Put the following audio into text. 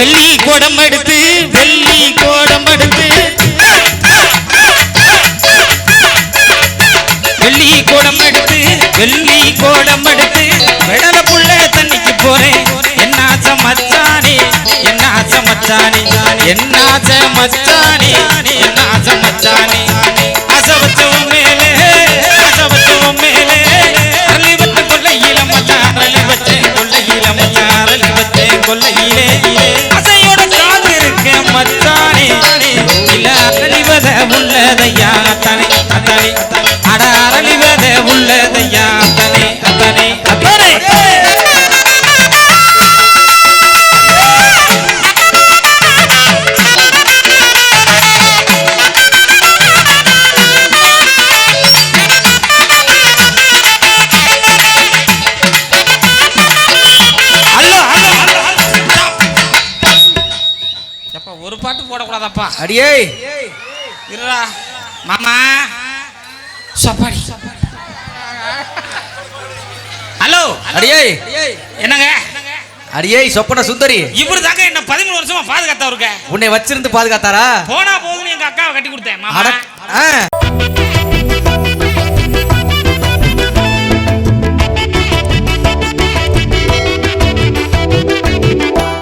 வெள்ளி கோடம் எடுத்து வெள்ளி கோடம் எடுத்து வெள்ளி கோடம் எடுத்து வெள்ளி கோடம் எடுத்து வெடல புள்ள தண்ணிக்கு போறேன். என்ன மச்சானே என்னாச்ச சமச்சானே என்ன சமச்சானே என்ன மச்சானே. அரளிவத உள்ளதையா? அத்தனை அத்தனை. அட அரளிவத உள்ளதையா? அல்லோ அல்லோ. எப்பா ஒரு பாட்டு போடக்கூடாதப்பா? அடியே. இருடா. மாமா. சப்பாடி. ஹலோ. அடியே. என்னங்க? அடியே சொப்பன சுந்தரி. இவரு தாங்க என்ன பதிமூணு வருஷமா பாதுகாத்தவருங்க உன்னை வச்சிருந்து பாதுகாத்தாரா? போனா போதுன்னு எங்க அக்காவை கட்டி கொடுத்தேன்